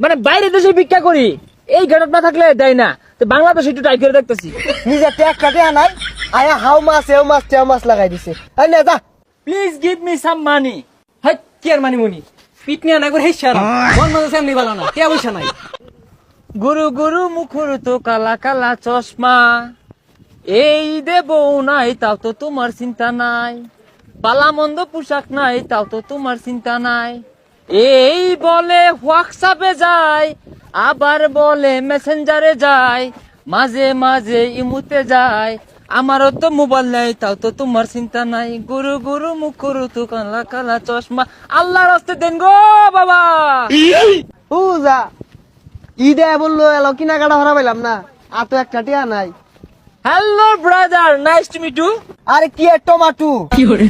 মানে বাইরে দেশে ভিক্ষা করি এই গেটত না থাকলে দেয় না। তো বাংলাদেশে একটু ট্রাই করে দেখতেছি। নিজে ট্যাগ কাটে আনাই আয়া হাউ মাছ এও মাছ তেও মাছ লাগাই দিছে। এই নে যা। Please give me some money high কি আর মানি মুনি? পিট নিয়ে না করে হেস সারা মন মতো সামনে ভালো না কে পয়সা নাই? গুরু গুরু মুখুর তো কালা কালা চশমা। এই দেব নাই তাও তো তোমার চিন্তা নাই। পালা মন্দ পোশাক নাই তাও তো তোমার চিন্তা নাই। এই বলে হোয়াটসঅ্যাপে যায় আবার বলে মেসেঞ্জারে যায় মাঝে মাঝে ইমুতে যায়। আমারও তো মোবাইল নাই তাও তো তোমার চিন্তা নাই। গুরু গুরু মুখুর তো কালা কালা চশমা। আল্লাহ রাস্তে দেন গো বাবা। ও যা ঈদে বলল এলো কিনা কাটা হরা পাইলাম না। আর তো একটা টিয়া নাই। Hello brother nice to meet you আরে কি টমাটো?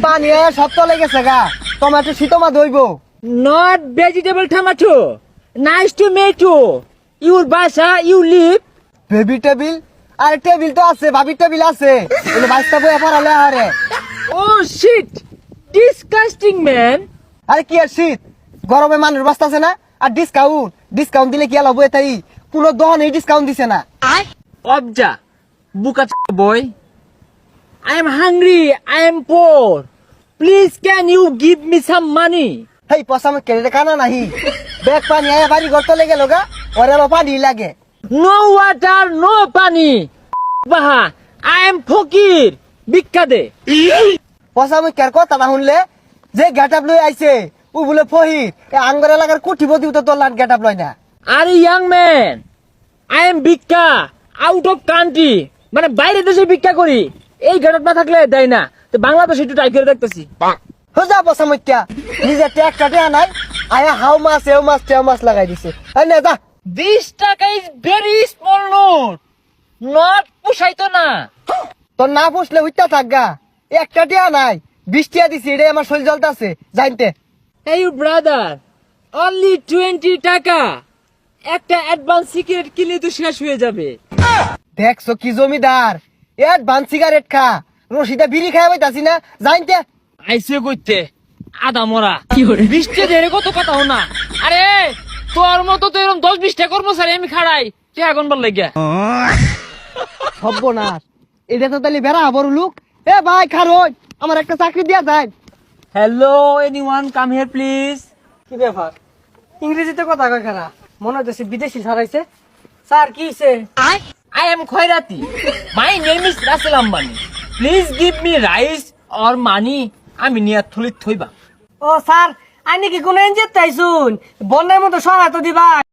পানি আয়া সব তলে গেছে গা। টমাটো শীতমা দইব not vegetable tomato. Nice to meet you. Your Basha, you live. Baby table আরে টেবিল তো আছে ভাবি টেবিল আছে এগুলো বাইশটা বই পড়ালে আরে Oh shit! Disgusting man. আরে কি আর শীত গরমে মানুষ বাস্তা আছে না আর ডিসকাউন্ট ডিসকাউন্ট দিলে কি আলাপ তাই কোনো দহনে ডিসকাউন্ট দিছে না Obja, buka boy. I am hungry. I am poor. Please, can you give me some money? হেই পয়সা আমি কেড়ে কানা নাহি? ব্যাগ পানি আয়া বাড়ি ঘর তলে গেল গা ওরে আবার পানি লাগে। No water, no pani. Baha, I am fakir. ভিক্ষা দে। পয়সা আমি কের কথা না শুনলে? যে গেট আপ লই আইছে ও বলে ফহি আঙ্গর এলাকার কুঠিপতি তো তোর লাট গেট আপ লয় না। আরে ইয়াং ম্যান আই এম ভিক্ষা আউট অফ কান্ট্রি মানে বাইরে দেশে ভিক্ষা করি। এই ঘাটত না থাকলে দেয় না। তো বাংলাদেশে একটু ট্রাই করে দেখতেছি। হোজা নিজে আনাই আয়া হাউ মাছ এও মাছ তেও মাছ লাগাই দিছে। নে যা। বিশ টাকা is very small note not পোষাইতো না। তোর না পুষলে হইতা একটা টিয়া নাই বিশ টিয়া দিছি এটা আমার শরীর জ্বলতাছে। জানতে। এই ব্রাদার অনলি টোয়েন্টি টাকা। একটা অ্যাডভান্স সিগারেট কিনলে তো শেষ হয়ে যাবে। দেখছ কি জমিদার? এডভান্স সিগারেট খা। রশিদা বিড়ি খাই পাইতাছি না? জানতে? আইসে করতে আদা মরা। বৃষ্টি ধরে কত কথা না আরে তোর মতো তো এরকম দশ বিশটা কর্মচারী আমি খাড়াই কে আগুন বল লাগিয়া সর্বনাশ। এটা তো তাহলে বেড়া বড় লোক। এ ভাই খারোই আমার একটা চাকরি দিয়া যায় hello anyone come here please কি ব্যাপার? ইংরেজিতে কথা কয় খারা। মনে হচ্ছে বিদেশি ছাড়াইছে স্যার কি হইছে? I I am Khairati. My name is Russell Ambani. Please give me rice or money. আমি নিয়ে থলিত থইবা। ও স্যার, আইনি কি কোনো এনজিও তাইছুন বন্যার মতো সহায়তা দিবা।